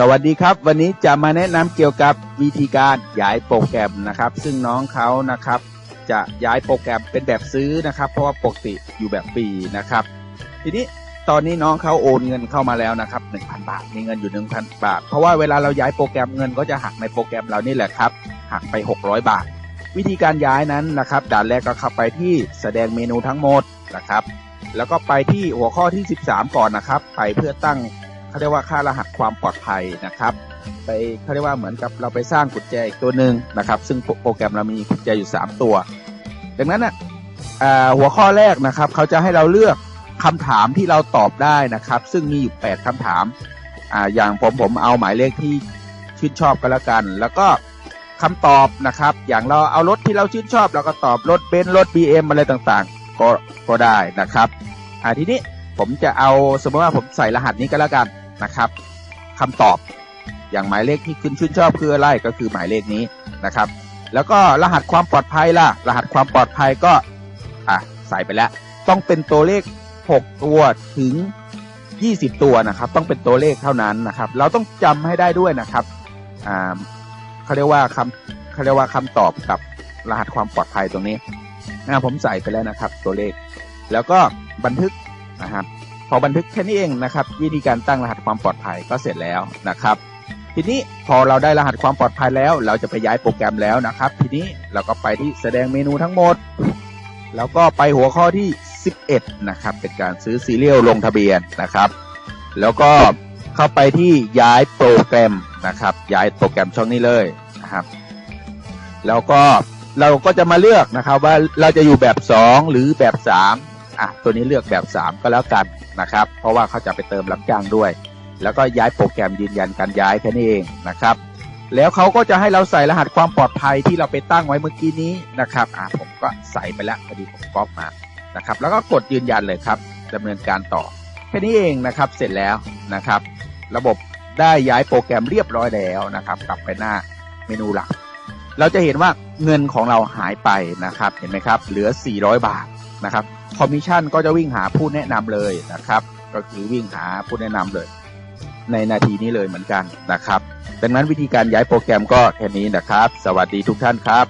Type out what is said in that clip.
สวัสดีครับ วันนี้จะมาแนะนำเกี่ยวกับวิธีการย้ายโปรแกรมนะครับ ซึ่งน้องเขานะครับ จะย้ายโปรแกรมเป็นแบบซื้อนะครับ เพราะว่าปกติอยู่แบบฟรีนะครับ ทีนี้ตอนนี้น้องเขาโอนเงินเข้ามาแล้วนะครับ1,000 บาทมีเงินอยู่ 1,000 บาท เพราะว่าเวลาเราย้ายโปรแกรมเงินก็จะหักในโปรแกรมเรานี่แหละครับหักไป 600 บาท วิธีการย้ายนั้นนะครับด่านแรกก็เข้าไปที่แสดงเมนูทั้งหมดนะครับ แล้วก็ไปที่หัวข้อที่ 13 ก่อนนะครับ ไปเพื่อตั้ง เขาเรียกว่าค่ารหัสความปลอดภัยนะครับ ไปเขาเรียกว่าเหมือนกับเราไปสร้างกุญแจอีกตัวหนึ่งนะครับ ซึ่งโปรแกรมเรามีกุญแจอยู่ 3 ตัว ดังนั้นอะอ่าหัวข้อแรกนะครับ เขาจะให้เราเลือกคำถามที่เราตอบได้นะครับ ซึ่งมีอยู่ 8คำถามอ่าอย่างผมผมเอาหมายเลขที่ชื่นชอบก็แล้วกัน แล้วก็คำตอบนะครับ อย่างเราเอารถที่เราชื่นชอบเราก็ตอบรถเบนซ์รถ BM อะไรต่างๆ ก็ก็ได้นะครับอ่าทีนี้ผมจะเอาสมมติว่าผมใส่รหัสนี้ก็แล้วกัน นะครับคำตอบอย่างหมายเลขที่คุณชื่นชอบคืออะไรก็คือหมายเลขนี้นะครับ แล้วก็รหัสความปลอดภัยล่ะ รหัสความปลอดภัยก็อะใส่ไปแล้ว ต้องเป็นตัวเลข 6 ตัวถึง 20 ตัวนะครับ ต้องเป็นตัวเลขเท่านั้นนะครับ เราต้องจำให้ได้ด้วยนะครับอ่าเขาเรียกว่าคำเขาเรียกว่าคำตอบกับรหัสความปลอดภัยตรงนี้นะผมใส่ไปแล้วนะครับ ตัวเลข แล้วก็บันทึกนะครับ พอบันทึกแค่นี้เองนะครับ วิธีการตั้งรหัสความปลอดภัยก็เสร็จแล้วนะครับ ทีนี้พอเราได้รหัสความปลอดภัยแล้ว เราจะไปย้ายโปรแกรมแล้วนะครับ ทีนี้เราก็ไปที่แสดงเมนูทั้งหมด แล้วก็ไปหัวข้อที่ 11 นะครับ เป็นการซื้อซีเรียลลงทะเบียนนะครับ แล้วก็เข้าไปที่ย้ายโปรแกรมนะครับ ย้ายโปรแกรมช่องนี้เลยนะครับ แล้วก็เราก็จะมาเลือกนะครับว่าเราจะอยู่แบบ 2 หรือแบบ 3 อะตัวนี้เลือกแบบ 3 ก็แล้วกันนะครับ เพราะว่าเขาจะไปเติมรับจ้างด้วย แล้วก็ย้ายโปรแกรมยืนยันการย้ายแค่นี้เองนะครับ แล้วเขาก็จะให้เราใส่รหัสความปลอดภัยที่เราไปตั้งไว้เมื่อกี้นี้นะครับอ่าผมก็ใส่ไปแล้วพอดีผมก๊อปมานะครับ แล้วก็กดยืนยันเลยครับดำเนินการต่อแค่นี้เองนะครับเสร็จแล้วนะครับ ระบบได้ย้ายโปรแกรมเรียบร้อยแล้วนะครับ กลับไปหน้าเมนูหลัก เราจะเห็นว่า เงินของเราหายไปนะครับเห็นไหมครับ เหลือ 400 บาทนะครับคอมมิชชั่นก็จะวิ่งหาผู้แนะนำเลยนะครับ ก็คือวิ่งหาผู้แนะนำเลย ในนาทีนี้เลยเหมือนกันนะครับ ดังนั้นวิธีการย้ายโปรแกรมก็แค่นี้นะครับ สวัสดีทุกท่านครับ